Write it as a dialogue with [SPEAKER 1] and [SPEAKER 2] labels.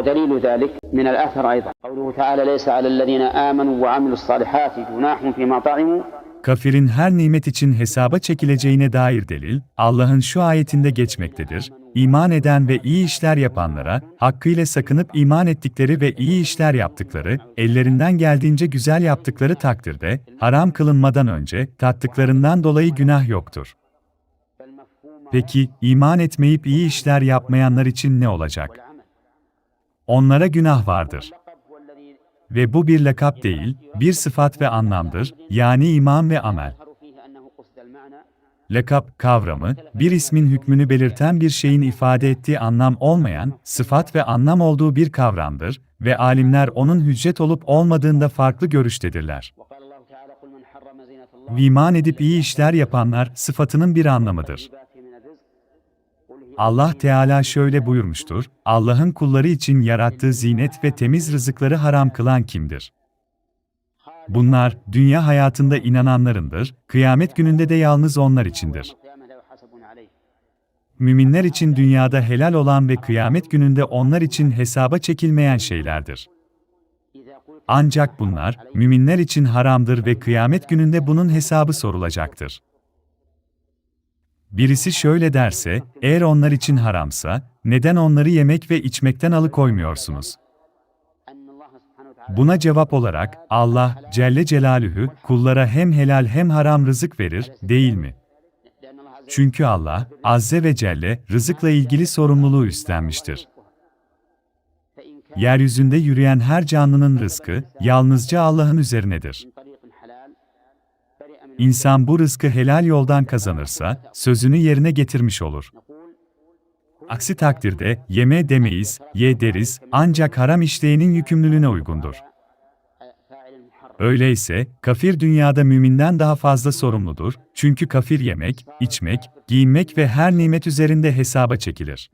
[SPEAKER 1] ودليل ذلك من الأثر أيضا قوله تعالى ليس على الذين آمنوا وعملوا الصالحات جناح فيما طعموا
[SPEAKER 2] Kafirin her nimet için hesaba çekileceğine dair delil, Allah'ın şu ayetinde geçmektedir. İman eden ve iyi işler yapanlara, hakkıyla sakınıp iman ettikleri ve iyi işler yaptıkları, ellerinden geldiğince güzel yaptıkları takdirde, haram kılınmadan önce, tattıklarından dolayı günah yoktur. Peki, iman etmeyip iyi işler yapmayanlar için ne olacak? Onlara günah vardır. Ve bu bir lakap değil, bir sıfat ve anlamdır, yani iman ve amel. Lakap, kavramı, bir ismin hükmünü belirten bir şeyin ifade ettiği anlam olmayan, sıfat ve anlam olduğu bir kavramdır ve alimler onun hüccet olup olmadığında farklı görüştedirler. İman edip iyi işler yapanlar, sıfatının bir anlamıdır. Allah Teala şöyle buyurmuştur, Allah'ın kulları için yarattığı zinet ve temiz rızıkları haram kılan kimdir? Bunlar, dünya hayatında inananlarındır, kıyamet gününde de yalnız onlar içindir. Müminler için dünyada helal olan ve kıyamet gününde onlar için hesaba çekilmeyen şeylerdir. Ancak bunlar, müminler için haramdır ve kıyamet gününde bunun hesabı sorulacaktır. Birisi şöyle derse, eğer onlar için haramsa, neden onları yemek ve içmekten alıkoymuyorsunuz? Buna cevap olarak, Allah, Celle Celaluhu, kullara hem helal hem haram rızık verir, değil mi? Çünkü Allah, Azze ve Celle, rızıkla ilgili sorumluluğu üstlenmiştir. Yeryüzünde yürüyen her canlının rızkı, yalnızca Allah'ın üzerinedir. İnsan bu rızkı helal yoldan kazanırsa, sözünü yerine getirmiş olur. Aksi takdirde, yeme demeyiz, ye deriz, ancak haram işleyenin yükümlülüğüne uygundur. Öyleyse, kafir dünyada müminden daha fazla sorumludur, çünkü kafir yemek, içmek, giyinmek ve her nimet üzerinde hesaba çekilir.